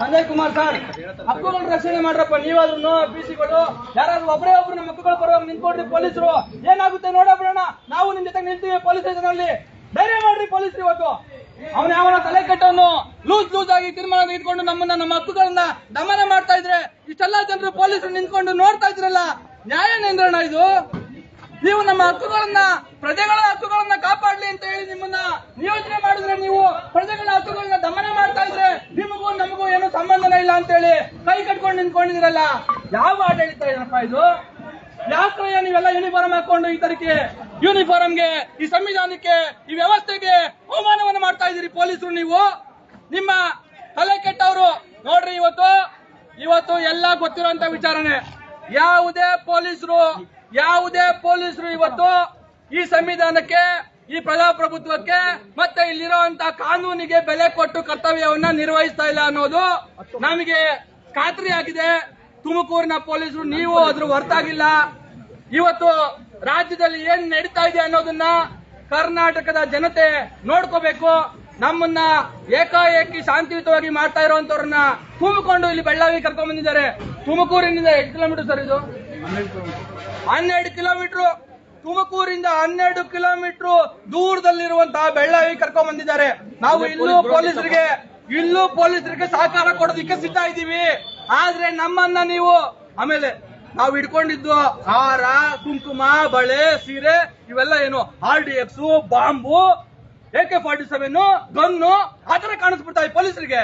Sanjay Kumar sir ಹಕ್ಕುಗಳ ರಕ್ಷಣೆ ಮಾಡ್ರಪ್ಪ ನೀವಾದ್ರು ಪಿಸಿಗಳು ಯಾರಾದ್ರೂ ಒಬ್ಬರೇ ಒಬ್ರು ನಮ್ಮ ಹಕ್ಕುಗಳ ಪರವಾಗಿ ನಿಂತ್ಕೊಡ್ರಿ ಪೊಲೀಸರು. ಏನಾಗುತ್ತೆ ನೋಡಬಿಡೋಣ ನಾವು ನಿಮ್ ಜೊತೆ ನಿಲ್ತೀವಿ ಪೊಲೀಸ್ ಸ್ಟೇಷನ್ ಅಲ್ಲಿ ಧೈರ್ಯ ಮಾಡ್ರಿ ಪೊಲೀಸ್ ಇವತ್ತು. ಅವನ ಯಾವನ ತಲೆ ಕೆಟ್ಟವನು. ಲೂಸ್ ಲೂಸ್ ಆಗಿ ತೀರ್ಮಾನ ಇಟ್ಕೊಂಡು ನಮ್ಮನ್ನ, ನಮ್ಮ ಹಕ್ಕುಗಳನ್ನ ದಮನ ಮಾಡ್ತಾ ಇದ್ರೆ ಇಷ್ಟೆಲ್ಲ ಜನರು ಪೊಲೀಸರು ನಿಂತ್ಕೊಂಡು ನೋಡ್ತಾ ಇದ್ರಲ್ಲ. ನ್ಯಾಯ ನಿಂದ್ರಣ ಇದು. ನೀವು ನಮ್ಮ ಹಕ್ಕುಗಳನ್ನ, ಪ್ರಜೆಗಳ ಹಕ್ಕುಗಳನ್ನ ಕಾಪಾಡ್ಲಿ ಅಂತ ಹೇಳಿ ನಿಮ್ಮನ್ನ ನಿಯೋಜನೆ ಮಾಡಿದ್ರೆ ನೀವು ಪ್ರಜೆಗಳ ಹಕ್ಕುಗಳನ್ನ ದಮನ ಮಾಡ್ತಾ ಇದ್ರೆ ನಿಮಗೂ ನಮಗೂ ಏನು ಸಂಬಂಧನೇ ಇಲ್ಲ ಅಂತ ಹೇಳಿ ಕೈ ಕಟ್ಕೊಂಡು ನಿಂತ್ಕೊಂಡಿದಿರಲ್ಲ ಯಾವ ಆಡಳಿತ ಏನಪ್ಪ ಇದು? ಯಾಕ್ರಯ್ಯ ನೀವೆಲ್ಲ ಯೂನಿಫಾರ್ಮ್ ಹಾಕೊಂಡು ಈ ತರಕ್ಕೆ ಯೂನಿಫಾರ್ಮ್ಗೆ ಈ ಸಂವಿಧಾನಕ್ಕೆ, ಈ ವ್ಯವಸ್ಥೆಗೆ ಅವಮಾನವನ್ನು ಮಾಡ್ತಾ ಇದ್ದೀರಿ ಪೊಲೀಸರು ನೀವು? ನಿಮ್ಮ ತಲೆ ಕೆಟ್ಟವರು ನೋಡ್ರಿ ಇವತ್ತು. ಇವತ್ತು ಎಲ್ಲ ಗೊತ್ತಿರುವಂತ ವಿಚಾರಣೆ. ಯಾವುದೇ ಪೊಲೀಸರು ಯಾವುದೇ ಪೊಲೀಸರು ಇವತ್ತು ಈ ಸಂವಿಧಾನಕ್ಕೆ ಈ ಪ್ರಜಾಪ್ರಭುತ್ವಕ್ಕೆ ಮತ್ತೆ ಇಲ್ಲಿರುವಂತ ಕಾನೂನಿಗೆ ಬೆಲೆ ಕೊಟ್ಟು ಕರ್ತವ್ಯವನ್ನ ನಿರ್ವಹಿಸ್ತಾ ಇಲ್ಲ ಅನ್ನೋದು ನಮಗೆ ಖಾತ್ರಿ ಆಗಿದೆ ತುಮಕೂರಿನ ಪೊಲೀಸರು ನೀವು ಅದ್ರ ಹೊರತಾಗಿಲ್ಲ. ಇವತ್ತು ರಾಜ್ಯದಲ್ಲಿ ಏನ್ ನಡೀತಾ ಇದೆ ಅನ್ನೋದನ್ನ ಕರ್ನಾಟಕದ ಜನತೆ ನೋಡ್ಕೋಬೇಕು. ನಮ್ಮನ್ನ ಏಕಾಏಕಿ ಶಾಂತಿಯುತವಾಗಿ ಮಾಡ್ತಾ ಇರುವಂತವ್ರನ್ನ ತುಂಬಿಕೊಂಡು ಇಲ್ಲಿ ಬೆಳ್ಳಾವಿ ಕರ್ಕೊಂಡ್ ಬಂದಿದ್ದಾರೆ. ತುಮಕೂರಿನಿಂದ ಎಷ್ಟು ಕಿಲೋಮೀಟರ್ ಸರ್ ಇದು? ಹನ್ನೆರಡು ಕಿಲೋಮೀಟರ್. ತುಮಕೂರಿಂದ ಹನ್ನೆರಡು ಕಿಲೋಮೀಟರ್ ದೂರದಲ್ಲಿರುವಂತಹ ಬೆಳ್ಳಾವಿ ಕರ್ಕೊಂಡ್ ಬಂದಿದ್ದಾರೆ. ನಾವು ಇಲ್ಲೂ ಪೊಲೀಸರಿಗೆ ಇಲ್ಲೂ ಪೊಲೀಸರಿಗೆ ಸಹಕಾರ ಕೊಡೋದಿಕ್ಕೆ ಸಿದ್ಧ ಇದ್ದೀವಿ. ಆದ್ರೆ ನಮ್ಮನ್ನ ನೀವು ಆಮೇಲೆ ನಾವು ಹಿಡ್ಕೊಂಡಿದ್ದು ಹಾರ ಕುಂಕುಮ ಬಳೆ ಸೀರೆ ಇವೆಲ್ಲ ಏನು? R D X bomb A K forty seven gun ಆ ತರ ಕಾಣಿಸ್ಬಿಡ್ತಾ ಪೊಲೀಸರಿಗೆ.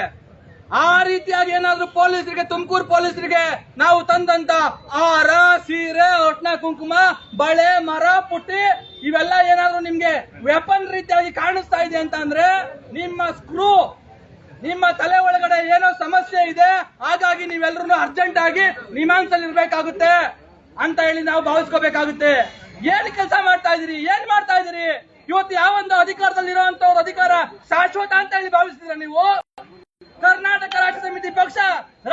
ಆ ರೀತಿಯಾಗಿ ಏನಾದ್ರೂ ಪೊಲೀಸರಿಗೆ, ತುಮಕೂರು ಪೊಲೀಸರಿಗೆ ನಾವು ತಂದಂತ ಆರ ಸೀರೆ ಒಟ್ನ ಕುಂಕುಮ, ಬಳೆ, ಮರ, ಪುಟ್ಟಿ, ಇವೆಲ್ಲ ಏನಾದ್ರೂ ನಿಮ್ಗೆ ವೆಪನ್ ರೀತಿಯಾಗಿ ಕಾಣಿಸ್ತಾ ಇದೆ ಅಂತ ಅಂದ್ರೆ ನಿಮ್ಮ ಸ್ಕ್ರೂ ನಿಮ್ಮ ತಲೆ ಒಳಗಡೆ ಏನೋ ಸಮಸ್ಯೆ ಇದೆ, ಹಾಗಾಗಿ ನೀವೆಲ್ಲರೂ ಅರ್ಜೆಂಟ್ ಆಗಿ ನಿಮಾನ್ಸಲ್ಲಿ ಇರ್ಬೇಕಾಗುತ್ತೆ ಅಂತ ಹೇಳಿ ನಾವು ಭಾವಿಸ್ಕೋಬೇಕಾಗುತ್ತೆ. ಏನ್ ಕೆಲಸ ಮಾಡ್ತಾ ಇದೀರಿ ಏನ್ ಮಾಡ್ತಾ ಇದೀರಿ ಇವತ್ತು ಯಾವೊಂದು ಅಧಿಕಾರದಲ್ಲಿ ಇರುವಂತವ್ರ ಅಧಿಕಾರ ಶಾಶ್ವತ ಅಂತ ಹೇಳಿ ಭಾವಿಸ್ತೀರಾ ನೀವು? ಕರ್ನಾಟಕ ರಾಷ್ಟ್ರ ಸಮಿತಿ ಪಕ್ಷ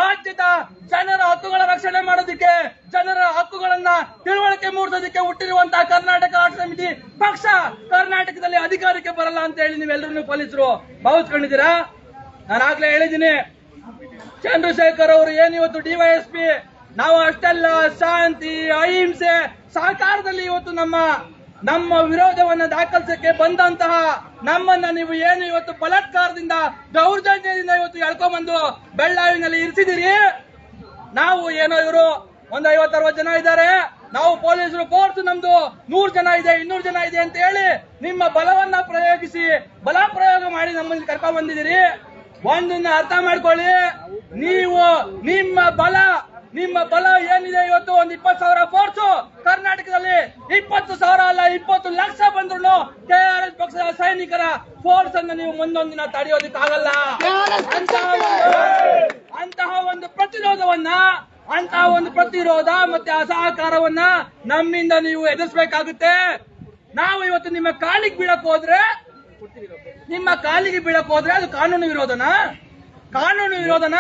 ರಾಜ್ಯದ ಜನರ ಹಕ್ಕುಗಳ ರಕ್ಷಣೆ ಮಾಡೋದಕ್ಕೆ, ಜನರ ಹಕ್ಕುಗಳನ್ನ ತಿಳುವಳಿಕೆ ಮೂಡಿಸೋದಕ್ಕೆ ಹುಟ್ಟಿರುವಂತಹ ಕರ್ನಾಟಕ ರಾಷ್ಟ್ರ ಸಮಿತಿ ಪಕ್ಷ ಕರ್ನಾಟಕದಲ್ಲಿ ಅಧಿಕಾರಕ್ಕೆ ಬರಲ್ಲ ಅಂತ ಹೇಳಿ ನೀವೆಲ್ಲರೂ ಪೊಲೀಸರು ಭಾವಿಸ್ಕೊಂಡಿದ್ದೀರಾ? ನಾನು ಆಗ್ಲೇ ಹೇಳಿದ್ದೀನಿ, ಚಂದ್ರಶೇಖರ್ ಅವರು ಏನಿವತ್ತು ಡಿವೈಎಸ್ಪಿ ನಾವು ಅಷ್ಟೆಲ್ಲ ಶಾಂತಿ, ಅಹಿಂಸೆ, ಸಹಕಾರದಲ್ಲಿ ಇವತ್ತು ನಮ್ಮ ನಮ್ಮ ವಿರೋಧವನ್ನ ದಾಖಲಿಸಕ್ಕೆ ಬಂದಂತಹ ನಮ್ಮನ್ನ ನೀವು ಏನು ಇವತ್ತು ಬಲಾತ್ಕಾರದಿಂದ, ದೌರ್ಜನ್ಯದಿಂದ ಇವತ್ತು ಎಳ್ಕೊಂಬಂದು ಬೆಳ್ಳಾವಿನಲ್ಲಿ ಇರಿಸಿದಿರಿ ನಾವು ಏನೋ ಇವರು ಒಂದ್ ಐವತ್ತರವತ್ತು ಜನ ಇದ್ದಾರೆ. ನಾವು ಪೊಲೀಸರು ಫೋರ್ಸ್ ನಮ್ದು ನೂರ್ ಜನ ಇದೆ, ಇನ್ನೂರು ಜನ ಇದೆ ಅಂತ ಹೇಳಿ ನಿಮ್ಮ ಬಲವನ್ನ ಪ್ರಯೋಗಿಸಿ ಬಲ ಪ್ರಯೋಗ ಮಾಡಿ ನಮ್ಮಲ್ಲಿ ಕರ್ಕೊಂಡ್ ಬಂದಿದ್ದೀರಿ ಒಂದನ್ನ ಅರ್ಥ ಮಾಡ್ಕೊಳ್ಳಿ. ನೀವು ನಿಮ್ಮ ಬಲ ನಿಮ್ಮ ಬಲ ಏನಿದೆ ಇವತ್ತು? ಒಂದು ಇಪ್ಪತ್ತು ಸಾವಿರ ಫೋರ್ಸ್ ಕರ್ನಾಟಕದಲ್ಲಿ ಇಪ್ಪತ್ತು ಸಾವಿರ ಅಲ್ಲ ಇಪ್ಪತ್ತು ಲಕ್ಷ ಬಂದ್ರು ಕೆ ಆರ್ ಎಸ್ ಪಕ್ಷದ ಸೈನಿಕರ ಫೋರ್ಸ್ ಅನ್ನು ನೀವು ಮುಂದೊಂದಿನ ದಿನ ಅಂತಹ ಒಂದು- ಅಂತಹ ಒಂದು ಪ್ರತಿರೋಧವನ್ನ ಅಂತಹ ಒಂದು ಪ್ರತಿರೋಧ ಮತ್ತೆ ಅಸಹಕಾರವನ್ನ ನಮ್ಮಿಂದ ನೀವು ಎದುರಿಸಬೇಕಾಗುತ್ತೆ. ನಾವು ಇವತ್ತು ನಿಮ್ಮ ಕಾಲಿಗೆ ಬೀಳಕ್ ಹೋದ್ರೆ ನಿಮ್ಮ ಕಾಲಿಗೆ ಬೀಳಕ್ ಹೋದ್ರೆ ಅದು ಕಾನೂನು ವಿರೋಧನ? ಕಾನೂನು ವಿರೋಧನ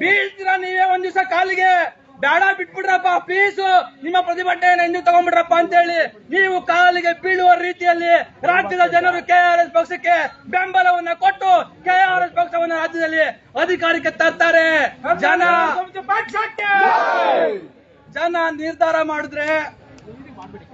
ಬೀಳ್ತೀರಾ ನೀವೇ ಒಂದ್ ದಿವಸ ಕಾಲಿಗೆ ಬೇಡ ಬಿಟ್ಬಿಡ್ರಪ್ಪ ಪ್ಲೀಸ್ ನಿಮ್ಮ ಪ್ರತಿಭಟನೆಯನ್ನು ಹಿಂದೆ ತಗೊಂಡ್ಬಿಡ್ರಪ್ಪ ಅಂತ ಹೇಳಿ ನೀವು ಕಾಲಿಗೆ ಬೀಳುವ ರೀತಿಯಲ್ಲಿ ರಾಜ್ಯದ ಜನರು ಕೆಆರ್ಎಸ್ ಪಕ್ಷಕ್ಕೆ ಬೆಂಬಲವನ್ನ ಕೊಟ್ಟು ಕೆಆರ್ಎಸ್ ಪಕ್ಷವನ್ನು ರಾಜ್ಯದಲ್ಲಿ ಅಧಿಕಾರಕ್ಕೆ ತರ್ತಾರೆ ಜನ ಜನ ನಿರ್ಧಾರ ಮಾಡಿದ್ರೆ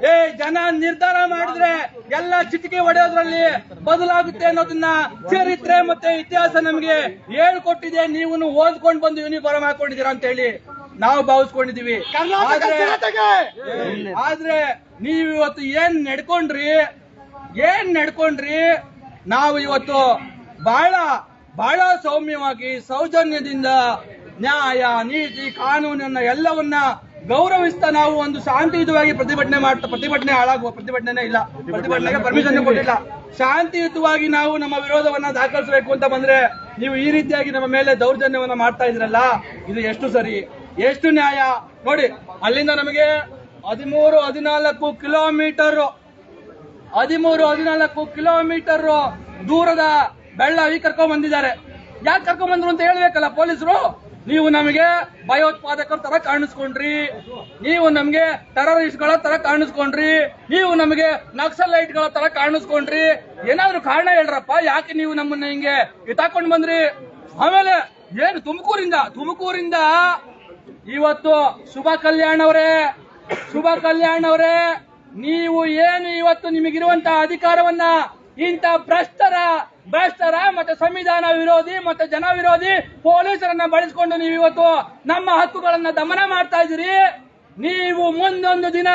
ಏ ಜನ ನಿರ್ಧಾರ ಮಾಡಿದ್ರೆ ಎಲ್ಲ ಚಿಟಿಕೆ ಹೊಡೆಯೋದ್ರಲ್ಲಿ ಬದಲಾಗುತ್ತೆ ಅನ್ನೋದನ್ನ ಚರಿತ್ರೆ ಮತ್ತೆ ಇತಿಹಾಸ ನಮ್ಗೆ ಹೇಳ್ಕೊಟ್ಟಿದೆ ನೀವು ಓದ್ಕೊಂಡು ಬಂದು ಯೂನಿಫಾರ್ಮ್ ಹಾಕೊಂಡಿದ್ದೀರಾ ಅಂತ ಹೇಳಿ ನಾವು ಭಾವಿಸ್ಕೊಂಡಿದೀವಿ ಆದ್ರೆ ನೀವ್ ನೀವು ಇವತ್ತು ಏನ್ ನಡ್ಕೊಂಡ್ರಿ ಏನ್ ನಡ್ಕೊಂಡ್ರಿ ನಾವು ಇವತ್ತು ಬಹಳ ಬಹಳ ಸೌಮ್ಯವಾಗಿ ಸೌಜನ್ಯದಿಂದ ನ್ಯಾಯ ನೀತಿ ಕಾನೂನನ್ನ ಎಲ್ಲವನ್ನ ಗೌರವಿಸ್ತಾ ನಾವು ಒಂದು ಶಾಂತಿಯುತವಾಗಿ ಪ್ರತಿಭಟನೆ ಮಾಡ್ತಾ ಪ್ರತಿಭಟನೆ ಹಾಳಾಗುವ ಪ್ರತಿಭಟನೆ ಇಲ್ಲ. ಪ್ರತಿಭಟನೆಗೆ ಪರ್ಮಿಷನ್ ಕೊಟ್ಟಿಲ್ಲ. ಶಾಂತಿಯುತವಾಗಿ ನಾವು ನಮ್ಮ ವಿರೋಧವನ್ನ ದಾಖಲಿಸಬೇಕು ಅಂತ ಬಂದ್ರೆ ನೀವು ಈ ರೀತಿಯಾಗಿ ನಮ್ಮ ಮೇಲೆ ದೌರ್ಜನ್ಯವನ್ನ ಮಾಡ್ತಾ ಇದ್ರಲ್ಲ ಇದು ಎಷ್ಟು ಸರಿ? ಎಷ್ಟು ನ್ಯಾಯ? ನೋಡಿ, ಅಲ್ಲಿಂದ ನಮಗೆ ಹದಿಮೂರು, ಹದಿನಾಲ್ಕು ಕಿಲೋಮೀಟರ್, ಹದಿಮೂರು, ಹದಿನಾಲ್ಕು ಕಿಲೋಮೀಟರ್ ದೂರದ ಬೆಳ್ಳಾವಿ ಕರ್ಕೊಂಡ್ ಬಂದಿದ್ದಾರೆ. ಯಾಕೆ ಕರ್ಕೊಂಡ್ ಬಂದ್ರು ಅಂತ ಹೇಳ್ಬೇಕಲ್ಲ ಪೊಲೀಸರು? ನೀವು ನಮಗೆ ಭಯೋತ್ಪಾದಕರ ತರ ಕಾಣಿಸ್ಕೊಂಡ್ರಿ. ನೀವು ನಮಗೆ ಟೆರರಿಸ್ಟ್ಗಳ ತರ ಕಾಣಿಸ್ಕೊಂಡ್ರಿ. ನೀವು ನಮಗೆ ನಕ್ಸಲೈಟ್ಗಳ ತರ ಕಾಣಿಸ್ಕೊಂಡ್ರಿ. ಏನಾದ್ರೂ ಕಾರಣ ಹೇಳ್ರಪ್ಪ, ಯಾಕೆ ನೀವು ನಮ್ಮನ್ನ ಹಿಂಗೆ ಇತಾಕೊಂಡ್ ಬಂದ್ರಿ? ಆಮೇಲೆ ಏನು ತುಮಕೂರಿಂದ ತುಮಕೂರಿಂದ ಇವತ್ತು ಶುಭ ಕಲ್ಯಾಣ್ ಅವರೇ, ಶುಭ ಕಲ್ಯಾಣ್ ಅವರೇ, ನೀವು ಏನು ಇವತ್ತು ನಿಮಗಿರುವಂತಹ ಅಧಿಕಾರವನ್ನ ಇಂಥ ಭ್ರಷ್ಟರ ಭ್ರಷ್ಟರ ಮತ್ತೆ ಸಂವಿಧಾನ ವಿರೋಧಿ ಮತ್ತೆ ಜನ ವಿರೋಧಿ ಪೊಲೀಸರನ್ನ ಬಳಸಿಕೊಂಡು ನೀವು ಇವತ್ತು ನಮ್ಮ ಹಕ್ಕುಗಳನ್ನ ದಮನ ಮಾಡ್ತಾ ಇದ್ದೀರಿ. ನೀವು ಮುಂದೊಂದು ದಿನ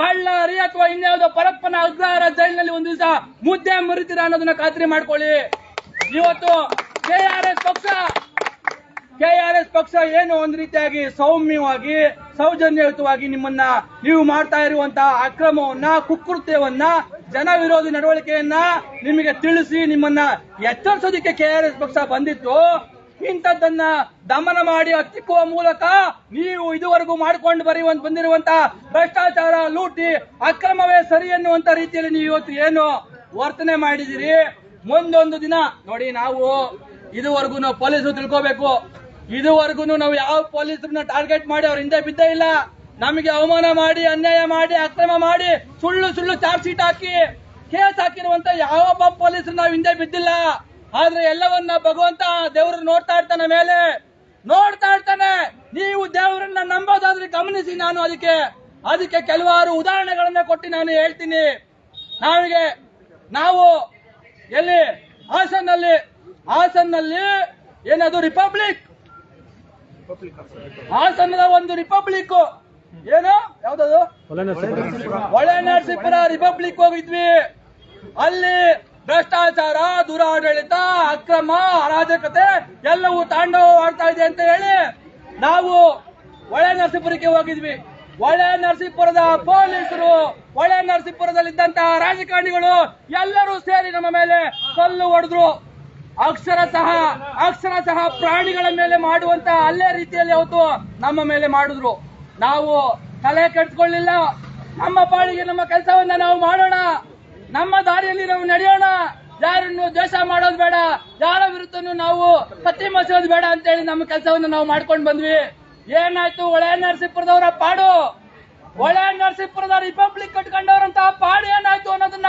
ಬಳ್ಳಾರಿ ಅಥವಾ ಇನ್ಯಾವುದೋ ಪರಪ್ಪನ ಅಗ್ರಹಾರ ಜೈಲಿನಲ್ಲಿ ಒಂದು ದಿವಸ ಮುದ್ದೆ ಮುರಿತೀರಾ ಅನ್ನೋದನ್ನ ಖಾತ್ರಿ ಮಾಡ್ಕೊಳ್ಳಿ. ಇವತ್ತು ಕೆ ಆರ್ ಎಸ್ ಪಕ್ಷ ಕೆ ಆರ್ ಎಸ್ ಪಕ್ಷ ಏನು ಒಂದ್ ರೀತಿಯಾಗಿ ಸೌಮ್ಯವಾಗಿ, ಸೌಜನ್ಯಯುತವಾಗಿ ನಿಮ್ಮನ್ನ ನೀವು ಮಾಡ್ತಾ ಇರುವಂತಹ ಅಕ್ರಮವನ್ನ, ಕುಕೃತ್ಯವನ್ನ ಜನ ವಿರೋಧಿ ನಡವಳಿಕೆಯನ್ನ ನಿಮಗೆ ತಿಳಿಸಿ ನಿಮ್ಮನ್ನ ಎಚ್ಚರಿಸೋದಕ್ಕೆ ಕೆಆರ್ಎಸ್ ಪಕ್ಷ ಬಂದಿತ್ತು. ಇಂಥದ್ದನ್ನ ದಮನ ಮಾಡಿ ಹತ್ತಿಕ್ಕುವ ಮೂಲಕ ನೀವು ಇದುವರೆಗೂ ಮಾಡಿಕೊಂಡು ಬರೀ ಬಂದಿರುವಂತ ಭ್ರಷ್ಟಾಚಾರ, ಲೂಟಿ, ಅಕ್ರಮವೇ ಸರಿ ಎನ್ನುವಂತ ರೀತಿಯಲ್ಲಿ ನೀವು ಇವತ್ತು ಏನು ವರ್ತನೆ ಮಾಡಿದಿರಿ ಮುಂದೊಂದು ದಿನ ನೋಡಿ ನಾವು ಇದುವರೆಗೂ ನಾವು ಪೊಲೀಸರು ತಿಳ್ಕೋಬೇಕು. ಇದುವರೆಗೂ ನಾವು ಯಾವ ಪೊಲೀಸರನ್ನ ಟಾರ್ಗೆಟ್ ಮಾಡಿ ಅವ್ರ ಹಿಂದೆ ಬಿದ್ದೇ ಇಲ್ಲ. ನಮಗೆ ಅವಮಾನ ಮಾಡಿ, ಅನ್ಯಾಯ ಮಾಡಿ, ಅಕ್ರಮ ಮಾಡಿ ಸುಳ್ಳು ಸುಳ್ಳು ಚಾರ್ಜ್ ಶೀಟ್ ಹಾಕಿ ಕೇಸ್ ಹಾಕಿರುವಂತ ಯಾವ ಪೊಲೀಸರು ನಾವು ಹಿಂದೆ ಬಿದ್ದಿಲ್ಲ. ಆದ್ರೆ ಎಲ್ಲವನ್ನ ಭಗವಂತ ದೇವರು ನೋಡ್ತಾ ಇರ್ತಾನೆ ಮೇಲೆ. ನೋಡ್ತಾ ಇರ್ತಾನೆ. ನೀವು ದೇವರನ್ನ ನಂಬೋದಾದ್ರೆ ಗಮನಿಸಿ ನಾನು ಅದಕ್ಕೆ. ಅದಕ್ಕೆ ಕೆಲವಾರು ಉದಾಹರಣೆಗಳನ್ನ ಕೊಟ್ಟು ನಾನು ಹೇಳ್ತೀನಿ. ನಾವಿಗೆ ನಾವು ಎಲ್ಲಿ? ಹಾಸನ್ನಲ್ಲಿ. ಹಾಸನ್ನಲ್ಲಿ ಏನದು? ರಿಪಬ್ಲಿಕ್. ಹಾಸನದ ಒಂದು ರಿಪಬ್ಲಿಕ್. ಏನು? ಯಾವ್ದದು? ಒಳೆ ನರಸೀಪುರ ರಿಪಬ್ಲಿಕ್ ಹೋಗಿದ್ವಿ. ಅಲ್ಲಿ ಭ್ರಷ್ಟಾಚಾರ ದುರಾಡಳಿತ ಅಕ್ರಮ ಅರಾಜಕತೆ ಎಲ್ಲವೂ ತಾಂಡವವಾಡ್ತಾ ಇದೆ ಅಂತ ಹೇಳಿ ನಾವು ಒಳೆ ನರಸೀಪುರಕ್ಕೆ ಹೋಗಿದ್ವಿ. ಒಳೆ ನರಸೀಪುರದ ಪೊಲೀಸರು ಒಳೆ ನರಸೀಪುರದಲ್ಲಿದ್ದಂತಹ ರಾಜಕಾರಣಿಗಳು ಎಲ್ಲರೂ ಸೇರಿ ನಮ್ಮ ಮೇಲೆ ಕಲ್ಲು ಹೊಡೆದ್ರು. ಅಕ್ಷರ ಸಹ ಅಕ್ಷರ ಸಹ ಪ್ರಾಣಿಗಳ ಮೇಲೆ ಮಾಡುವಂತ ಅಲ್ಲೇ ರೀತಿಯಲ್ಲಿ ಅವತ್ತು ನಮ್ಮ ಮೇಲೆ ಮಾಡಿದ್ರು. ನಾವು ತಲೆ ಕೆಡ್ಸ್ಕೊಳ್ಳಿಲ್ಲ. ನಮ್ಮ ಪಾಳಿಗೆ ನಮ್ಮ ಕೆಲಸವನ್ನ ನಾವು ಮಾಡೋಣ. ನಮ್ಮ ದಾರಿಯಲ್ಲಿ ನಾವು ನಡೆಯೋಣ. ಯಾರನ್ನು ದ್ವೇಷ ಮಾಡೋದು ಬೇಡ. ಯಾರ ವಿರುದ್ಧನೂ ನಾವು ಪತ್ತಿ ಮಸೋದು ಬೇಡ ಅಂತೇಳಿ ನಮ್ಮ ಕೆಲಸವನ್ನು ನಾವು ಮಾಡ್ಕೊಂಡು ಬಂದ್ವಿ. ಏನಾಯ್ತು? ಒಳೆ ನರಸೀಪುರದವರ ಪಾಡು. ಒಳೆ ನರಸೀಪುರದ ರಿಪಬ್ಲಿಕ್ ಕಟ್ಕೊಂಡವರಂತ ಪಾಡು ಏನಾಯ್ತು ಅನ್ನೋದನ್ನ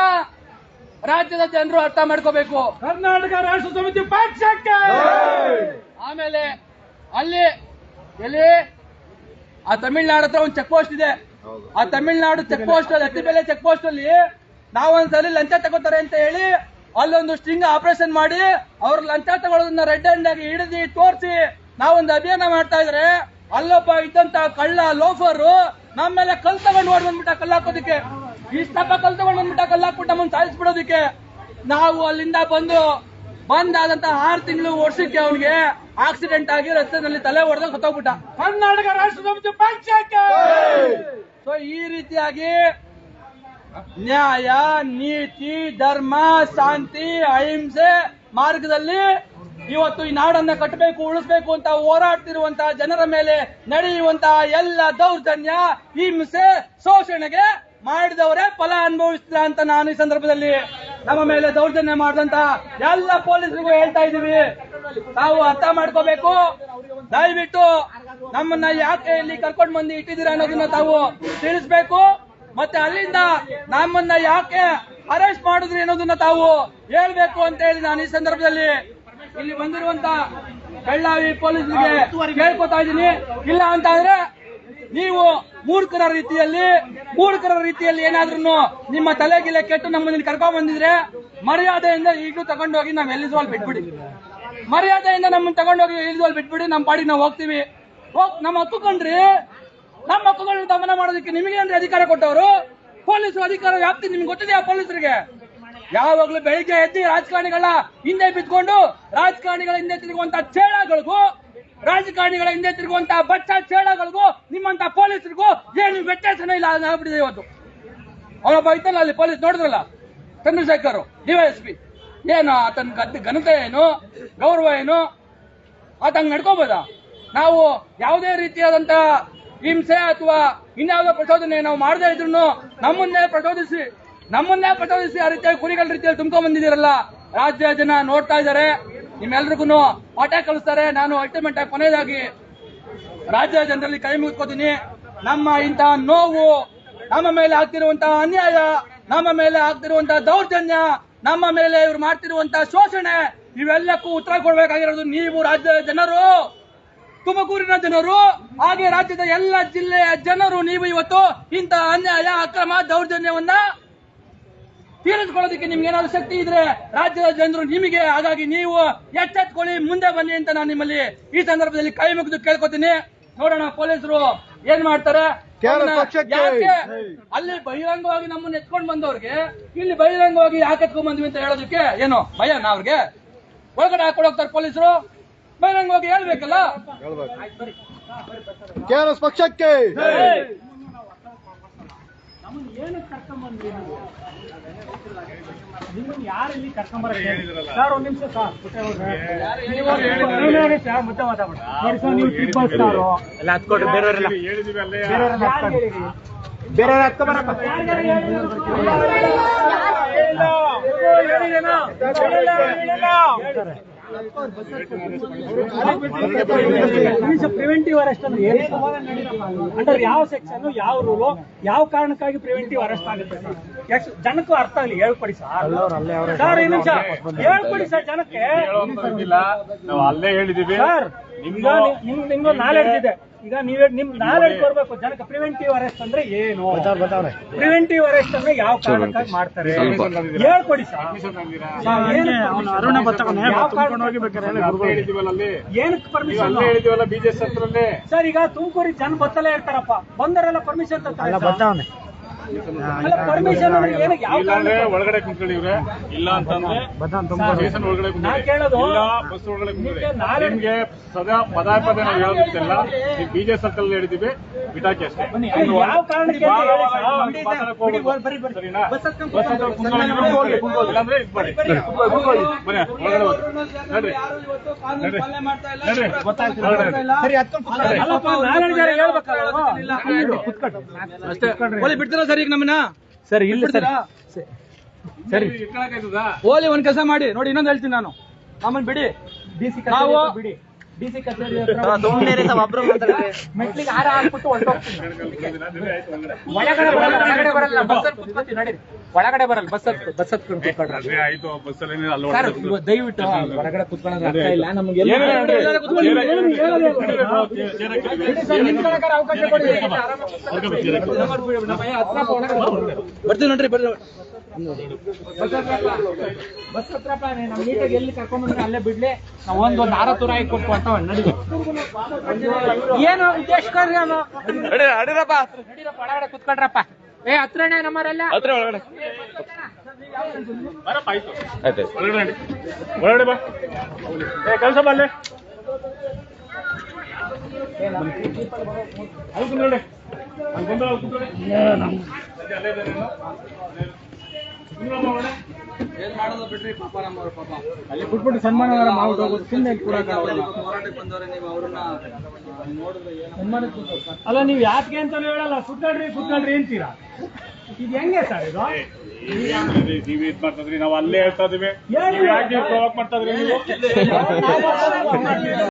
ರಾಜ್ಯದ ಜನರು ಅರ್ಥ ಮಾಡ್ಕೋಬೇಕು. ಕರ್ನಾಟಕ ರಾಷ್ಟ್ರ ಸಮಿತಿ ಪಕ್ಷಕ್ಕೆ! ಆಮೇಲೆ ಅಲ್ಲಿ ಎಲ್ಲಿ? ಆ ತಮಿಳ್ನಾಡು ಹತ್ರ ಒಂದು ಚೆಕ್ ಪೋಸ್ಟ್ ಇದೆ. ಆ ತಮಿಳ್ನಾಡು ಚೆಕ್ ಪೋಸ್ಟ್ ಅಲ್ಲಿ ಬೆಲೆ ಚೆಕ್ ಪೋಸ್ಟ್ ಅಲ್ಲಿ ನಾವೊಂದ್ಸಲಿ ಲಂಚ ತಗೋತಾರೆ ಅಂತ ಹೇಳಿ ಅಲ್ಲೊಂದು ಸ್ಟ್ರಿಂಗ್ ಆಪರೇಷನ್ ಮಾಡಿ ಅವ್ರ ಲಂಚ ತಗೊಳ್ಳೋದನ್ನ ರೆಡ್ ಹ್ಯಾಂಡ್ ಆಗಿ ಹಿಡಿದು ತೋರಿಸಿ ನಾವೊಂದು ಅಭಿಯಾನ ಮಾಡ್ತಾ ಇದ್ರೆ ಅಲ್ಲೊಬ್ಬ ಇದ್ದಂತ ಕಳ್ಳ ಲೋಫರ್ ನಮ್ಮ ಮೇಲೆ ಕಲ್ ತಗೊಂಡು ಓಡ್ ಬಂದ್ಬಿಟ್ಟ ಕಲ್ಲು ಹಾಕೋದಕ್ಕೆ. ಇಷ್ಟಪ್ಪ ಕಲ್ ತಗೊಂಡು ಬಂದ್ಬಿಟ್ಟ ಕಲ್ಲು ಹಾಕ್ಬಿಟ್ಟ ನಮ್ಮನ್ನ ಸಾಯಿಸ್ಬಿಡೋದಕ್ಕೆ. ನಾವು ಅಲ್ಲಿಂದ ಬಂದು ಬಂದಾದಂತ ಆರು ತಿಂಗಳು ವರ್ಷಕ್ಕೆ ಅವನಿಗೆ ಆಕ್ಸಿಡೆಂಟ್ ಆಗಿ ರಸ್ತೆನಲ್ಲಿ ತಲೆ ಹೊಡೆದ ಸತ್ತೋಗ್ಬಿಟ್ಟ. ಕರ್ನಾಟಕ ರಾಷ್ಟ್ರ ಸಮಿತಿ ಪಕ್ಷಕ್ಕೆ! ಸೊ ಈ ರೀತಿಯಾಗಿ ನ್ಯಾಯ, ನೀತಿ, ಧರ್ಮ, ಶಾಂತಿ, ಅಹಿಂಸೆ ಮಾರ್ಗದಲ್ಲಿ ಇವತ್ತು ಈ ನಾಡನ್ನ ಕಟ್ಟಬೇಕು, ಉಳಿಸ್ಬೇಕು ಅಂತ ಹೋರಾಡ್ತಿರುವಂತಹ ಜನರ ಮೇಲೆ ನಡೆಯುವಂತಹ ಎಲ್ಲ ದೌರ್ಜನ್ಯ, ಹಿಂಸೆ, ಶೋಷಣೆಗೆ ಮಾಡಿದವರೇ ಫಲ ಅನುಭವಿಸ್ತೀರಾ ಅಂತ ನಾನು ಈ ಸಂದರ್ಭದಲ್ಲಿ ನಮ್ಮ ಮೇಲೆ ದೌರ್ಜನ್ಯ ಮಾಡಿದಂತ ಎಲ್ಲ ಪೊಲೀಸರಿಗೂ ಹೇಳ್ತಾ ಇದೀವಿ ತಾವು ಅರ್ಥ ಮಾಡ್ಕೋಬೇಕು. ದಯವಿಟ್ಟು ನಮ್ಮನ್ನ ಯಾಕೆ ಇಲ್ಲಿ ಕರ್ಕೊಂಡ್ ಬಂದು ಇಟ್ಟಿದ್ದೀರಾ ಅನ್ನೋದನ್ನ ತಾವು ತಿಳಿಸ್ಬೇಕು. ಮತ್ತೆ ಅಲ್ಲಿಂದ ನಮ್ಮನ್ನ ಯಾಕೆ ಅರೆಸ್ಟ್ ಮಾಡಿದ್ರಿ ಅನ್ನೋದನ್ನ ತಾವು ಹೇಳ್ಬೇಕು ಅಂತ ಹೇಳಿ ನಾನು ಈ ಸಂದರ್ಭದಲ್ಲಿ ಇಲ್ಲಿ ಬಂದಿರುವಂತ ಬೆಳ್ಳಾವಿ ಪೊಲೀಸರಿಗೆ ಕೇಳ್ಕೊತಾ ಇದ್ದೀನಿ. ಇಲ್ಲ ಅಂತ ಅಂದ್ರೆ ನೀವು ಮೂರ್ಖರ ರೀತಿಯಲ್ಲಿ ಮೂರ್ಖರ ರೀತಿಯಲ್ಲಿ ಏನಾದ್ರೂ ನಿಮ್ಮ ತಲೆಗಿಲೆ ಕೆಟ್ಟು ನಮ್ಮನ್ನ ಕರ್ಕೊಂಡ್ ಬಂದಿದ್ರೆ ಮರ್ಯಾದೆಯಿಂದ ಈಗಲೂ ತಗೊಂಡೋಗಿ ನಾವು ಎಲ್ಲಿಸುವಲ್ಲಿ ಬಿಟ್ಬಿಡಿ. ಮರ್ಯಾದೆಯಿಂದ ನಮ್ಮನ್ನ ತಗೊಂಡೋಗಿ ಇಳಿದೋಲ್ ಬಿಟ್ಬಿಡಿ ನಮ್ಮ ಪಾಡಿಗೆ ನಾವು ಹೋಗ್ತೀವಿ. ಹೋಗ್, ನಮ್ಮ ಹಕ್ಕು ಕಂಡ್ರಿ ನಮ್ಮ ಹಕ್ಕುಗಳನ್ನ ದಮನ ಮಾಡೋದಕ್ಕೆ ನಿಮಗೆ ಅಂದ್ರೆ ಅಧಿಕಾರ ಕೊಟ್ಟವರು. ಪೊಲೀಸರು ಅಧಿಕಾರ ವ್ಯಾಪ್ತಿ ನಿಮ್ಗೆ ಗೊತ್ತಿದೆಯಾ ಪೊಲೀಸರಿಗೆ? ಯಾವಾಗ್ಲೂ ಬೆಳಿಗ್ಗೆ ಎದ್ದು ರಾಜಕಾರಣಿಗಳ ಹಿಂದೆ ಬಿದ್ಕೊಂಡು ರಾಜಕಾರಣಿಗಳ ಹಿಂದೆ ತಿರುಗುವಂತ ಚೇಳಗಳಿಗೂ, ರಾಜಕಾರಣಿಗಳ ಹಿಂದೆ ತಿರುಗುವಂತ ಬಚ್ಚ ಚೇಳಗಳಿಗೂ, ನಿಮ್ಮಂತ ಪೊಲೀಸರಿಗೂ ಏನು ವ್ಯತ್ಯಾಸನೇ ಇಲ್ಲ. ಆಗ್ಬಿಟ್ಟಿದೆ ಇವತ್ತು. ಅವನೊಬ್ಬ ಇದ್ದಲ್ಲ ಅಲ್ಲಿ ಪೊಲೀಸ್ ನೋಡಿದ್ರಲ್ಲ? ಚಂದ್ರಶೇಖರ್ ಡಿವೈಎಸ್ಪಿ ಏನು ಆತನ ಗದ್ದ ಘನತೆ ಏನು, ಗೌರವ ಏನು ಆತಂಗೆ ನಡ್ಕೋಬೋದ? ನಾವು ಯಾವುದೇ ರೀತಿಯಾದಂತಹ ಹಿಂಸೆ ಅಥವಾ ಇನ್ಯಾವುದೋ ಪ್ರಚೋದನೆ ನಾವು ಮಾಡದೇ ಇದ್ರು ನಮ್ಮನ್ನೇ ಪ್ರಚೋದಿಸಿ ನಮ್ಮನ್ನೇ ಪ್ರಚೋದಿಸಿ ಆ ರೀತಿಯಾಗಿ ಕುರಿಗಳ ರೀತಿಯಲ್ಲಿ ತುಂಬ್ಕೊಂಡ್ ಬಂದಿದ್ದೀರಲ್ಲ? ರಾಜ್ಯ ಜನ ನೋಡ್ತಾ ಇದ್ದಾರೆ ನಿಮ್ಮೆಲ್ರಿಗೂ ಪಾಠ ಕಲಿಸ್ತಾರೆ. ನಾನು ಅಲ್ಟಿಮೇಟ್ ಆಗಿ ಕೊನೆಯದಾಗಿ ರಾಜ್ಯ ಜನರಲ್ಲಿ ಕೈ ಮುಗಿಸ್ಕೋತೀನಿ. ನಮ್ಮ ಇಂತಹ ನೋವು ನಮ್ಮ ಮೇಲೆ ಆಗ್ತಿರುವಂತಹ ಅನ್ಯಾಯ, ನಮ್ಮ ಮೇಲೆ ಆಗ್ತಿರುವಂತಹ ದೌರ್ಜನ್ಯ ನಮ್ಮ ಮೇಲೆ ಇವ್ರು ಮಾಡ್ತಿರುವಂತಹ ಶೋಷಣೆ, ಇವೆಲ್ಲಕ್ಕೂ ಉತ್ತರ ಕೊಡಬೇಕಾಗಿರೋದು ನೀವು ರಾಜ್ಯದ ಜನರು, ತುಮಕೂರಿನ ಜನರು, ಹಾಗೆ ರಾಜ್ಯದ ಎಲ್ಲ ಜಿಲ್ಲೆಯ ಜನರು ನೀವು ಇವತ್ತು ಇಂತಹ ಅನ್ಯಾಯ, ಅಕ್ರಮ ದೌರ್ಜನ್ಯವನ್ನ ತೀರಿಸ್ಕೊಳ್ಳೋದಕ್ಕೆ ನಿಮ್ಗೆ ಏನಾದ್ರು ಶಕ್ತಿ ಇದ್ರೆ ರಾಜ್ಯದ ಜನರು ನಿಮಗೆ, ಹಾಗಾಗಿ ನೀವು ಎಚ್ಚೆತ್ಕೊಳ್ಳಿ, ಮುಂದೆ ಬನ್ನಿ ಅಂತ ನಾನು ನಿಮ್ಮಲ್ಲಿ ಈ ಸಂದರ್ಭದಲ್ಲಿ ಕೈ ಮುಗಿದು ಕೇಳ್ಕೊತೀನಿ. ನೋಡೋಣ ಪೊಲೀಸರು ಏನ್ ಮಾಡ್ತಾರೆ? ಅಲ್ಲಿ ಬಹಿರಂಗವಾಗಿ ನಮ್ಮನ್ನ ಎತ್ಕೊಂಡ್ ಬಂದವ್ರಿಗೆ ಇಲ್ಲಿ ಬಹಿರಂಗವಾಗಿ ಯಾಕೆ ಎತ್ಕೊಂಡ್ ಬಂದ್ವಿ ಅಂತ ಹೇಳೋದಕ್ಕೆ ಏನು ಭಯ ಅವ್ರಿಗೆ? ಒಳಗಡೆ ಹಾಕೊಂಡು ಹೋಗ್ತಾರೆ ಪೊಲೀಸರು? ಬಹಿರಂಗವಾಗಿ ಹೇಳ್ಬೇಕಲ್ಲ? ಕೆಆರ್ಎಸ್ ಪಕ್ಷಕ್ಕೆ? ನಿಮ್ಮನ್ನ ಯಾರು ಇಲ್ಲಿ ಕರ್ಕೊಂಬರಕ್ಕೆ ಸರ್ ಒಂದು ನಿಮಿಷ ಸರ್. ಪುಟ್ಟೆ ಸರ್, ಮತ್ತೆ ಮಾತಾಡ್ಬೇಡ. ನೋಡಿ ಸರ್ ನೀವು ಟ್ರಿಪಲ್ ಸರ್ ಎಲ್ಲ ಹತ್ಕೊಟ್ರಿ ಬೇರೆಯವರೆಲ್ಲ. ಬೇರೆಯವ್ರ ಹತ್ಕೊಂಬರಪ್ಪ. ಪ್ರಿವೆಂಟಿವ್ ಅರೆಸ್ಟ್ ಅಂದ್ರೆ ಯಾವ ಸೆಕ್ಷನ್ ಯಾವ ರೂಲು ಯಾವ ಕಾರಣಕ್ಕಾಗಿ ಪ್ರಿವೆಂಟಿವ್ ಅರೆಸ್ಟ್ ಆಗುತ್ತೆ? ಜನಕ್ಕೂ ಅರ್ಥ ಆಗಲಿ ಹೇಳ್ಕೊಡಿ ಸರ್. ಸರ್ ನಿಮಿಷ. ಹೇಳ್ಕೊಡಿ ಸರ್ ಜನಕ್ಕೆ. ನಾವು ಅಲ್ಲೇ ಹೇಳಿದೀವಿ. ಸರ್ ಈಗ ನಿ- ನಿಮ್ ನಿಮ್ಗೆ ನಾಲೆಡ್ಜ್ ಇದೆ. ಈಗ ನೀವೇ ನಿಮ್ ನಾಲೆಡ್ಜ್ ಬರ್ಬೇಕು ಜನಕ್ಕೆ ಪ್ರಿವೆಂಟಿವ್ ಅರೆಸ್ಟ್ ಅಂದ್ರೆ ಏನು? ಪ್ರಿವೆಂಟಿವ್ ಅರೆಸ್ಟ್ ಅಂದ್ರೆ ಯಾವ ಕಾರಣಕ್ಕಾಗಿ ಮಾಡ್ತಾರೆ? ಹೇಳ್ಕೊಡಿ ಸರ್. ಏನಕ್ಕೆ ಪರ್ಮಿಷನ್ ಸರ್ ಈಗ ತುಮಕೂರಿಗೆ ಜನ ಬತ್ತಲೇ ಇರ್ತಾರಪ್ಪ. ಬಂದರೆಲ್ಲ ಪರ್ಮಿಷನ್ ಅಲ್ಲ ಒಳಗಡೆ ಕುಂತ್ಕೊಳ್ಳಿ ಇವ್ರೆ. ಇಲ್ಲ ಅಂತಂದ್ರೆ ಸ್ಟೇಷನ್ ಒಳಗಡೆ ಇಲ್ಲ ಬಸ್ ಒಳಗಡೆ ಕುಂತ್ಕೊಳ್ಳಿ. ನಿಮ್ಗೆ ಸದಾ ಪದೇ ಪದೇ ನಾವು ಹೇಳೋದಿಲ್ಲ ನೀವು ಬಿಜೆ ಸರ್ಕಲ್ ಹೇಳಿದೀವಿ ಬಿಟಾಕಿ ಅಷ್ಟೇ. ಸರಿನಾ? ಬಸ್. ಇಲ್ಲಾಂದ್ರೆ. ಬನ್ನಿ ಒಳಗಡೆ ಹೋಗಿ. ನಡ್ರಿ. ನಡ್ರಿ. ಅಷ್ಟೇ. ಬಿಡ್ತೀರಾ ಸರ್ ಈಗ ನಮ್ಮನ್ನ ಸರ್ ಇಲ್ಲ ಸರಿ? ಓಲಿ ಒಂದ್ ಕೆಲಸ ಮಾಡಿ. ನೋಡಿ ಇನ್ನೊಂದು ಹೇಳ್ತೀನಿ ನಾನು. ನಮ್ಮನ್ ಬಿಡಿ. ನಾವು ಬಿಡಿ. ಡಿಸಿ ಕಚೇರಿ ಮೆಟ್ಲಿಗೆ ಹಾರ ಹಾಕ್ಬಿಟ್ಟು ಹೊರಟೋಗ್ತೀನಿ ಒಳಗಡೆ. ಒಳಗಡೆ ಬರಲ್ಲ ಒಳಗಡೆ ಬರಲ್ಲ ಕೂತ್ಕೊತೀನಿ ನಡೀರಿ ಒಳಗಡೆ ಬರಲ್ಲ ಬಸ್ ಹತ್ತಿ ಬಸ್ ಹತ್ಕೊಂಡು ಒಳಗಡೆ. ದಯವಿಟ್ಟು ಹೊರಗಡೆ ಕೂತ್ಕೊಳ್ಳೋದು ಅರ್ಥ ಇಲ್ಲ ನಮ್ಗೆ ಅವಕಾಶ ಕೊಡಿ. ಬರ್ತೀವಿ ನೋಡ್ರಿ ಬರ್ರಿ ಬಸ್ ಹತ್ರಪ್ಪ ನಮ್ಮ ನೀಟಾಗಿ ಎಲ್ಲಿ ಕರ್ಕೊಂಡ್ ಬಂದ್ರೆ ಅಲ್ಲೇ ಬಿಡ್ಲಿ? ನಾವು ಒಂದ್ ಒಂದ್ ಆರ ತೂರ ಕೊಟ್ಟು ಅಂತ ನಡಿ ಏನು ಉದ್ದೇಶಕ್ಕಾಗಿ ಅದು ನಡೀರಪ್ಪ. ಒಳಗಡೆ ಕುತ್ಕೊಳ್ರಪ್ಪ. ಏ ಹತ್ರನೇ ನಮ್ಮರೆಲ್ಲ? ಆಯ್ತು. ಒಳಗಡೆ. ಒಳಗಡೆ ಬಾ. ಏ ಕಳ್ಸ ಬಾ ಅಲ್ಲೇ. ಅಲ್ಲಿ ಕುಂತ್ಕೊಳ್ಳಿ. ಅಲ್ಲಿ ಕುಂತ್ಕೊಳ್ಳಿ, ಏನ್ ಮಾಡೋದು ಬಿಡ್ರಿ ಪಾಪ ನಮ್ಮವ್ರು ಪಾಪ. ಅಲ್ಲಿ ಬಿಟ್ಬಿಟ್ಟು ಸನ್ಮಾನ ಮಾಡ್ಬಿಟ್ಟು ಹೋಗೋದು ಸುಮ್ಮನೆ ಹೋರಾಟಕ್ಕೆ ಬಂದವ್ರೆ ನೀವು ಅವ್ರನ್ನ ನೋಡಿದ್ರೆ ಅಲ್ಲ ನೀವು ಯಾಕೆ ಅಂತ ಹೇಳಲ್ಲ ಸುತ್ತಾಡ್ರಿ ಸುತ್ತಾಡ್ರಿ ಅಂತೀರಾ? ಇದು ಹೆಂಗೆ ಸರ್ ಇದು? ನೀವ್ ಇದ್ ಮಾಡ್ತಾ ಇದ್ರಿ? ನಾವು ಅಲ್ಲೇ ಹೇಳ್ತಾ ಇದೀವಿ ಯಾಕೆ ಪ್ರೊವೋಕ್ ಮಾಡ್ತಾ ಇದ್ರಿ ನೀವು?